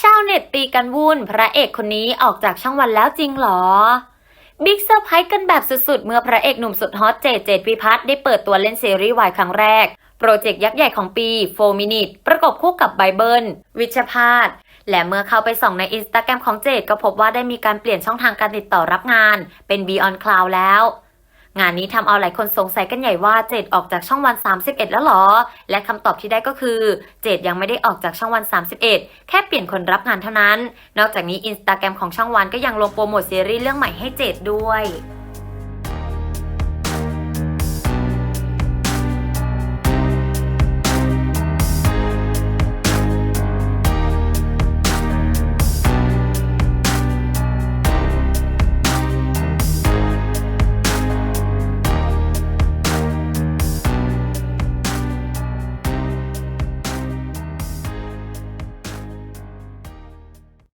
ชาวเน็ตตีกันวุ่น พระเอกคนนี้ออกจากช่องวันแล้วจริงหรอ บิ๊กเซอร์ไพรส์กันแบบสุดๆ เมื่อพระเอกหนุ่มสุดฮอตเจดเจดพิพัฒน์ได้เปิดตัวเล่นซีรีส์วายครั้งแรก โปรเจกต์ยักษ์ใหญ่ของปี 4 Minute ประกบคู่กับไบเบิล วิชพาสและเมื่อเข้าไปส่องในอินสตาแกรมของเจดก็พบว่าได้มีการเปลี่ยนช่องทางการติดต่อรับงาน เป็น Beyond Cloud แล้ว งานนี้ทำเอาหลายคนสงสัยกันใหญ่ว่าเจดออกจากช่องวัน 31 แล้วหรอ และคำตอบที่ได้ก็คือ เจดยังไม่ได้ออกจากช่องวัน 31 แค่เปลี่ยนคนรับงานเท่านั้น นอกจากนี้อินสตาแกรมของช่องวันก็ยังลงโปรโมทซีรีส์เรื่องใหม่ให้เจดด้วย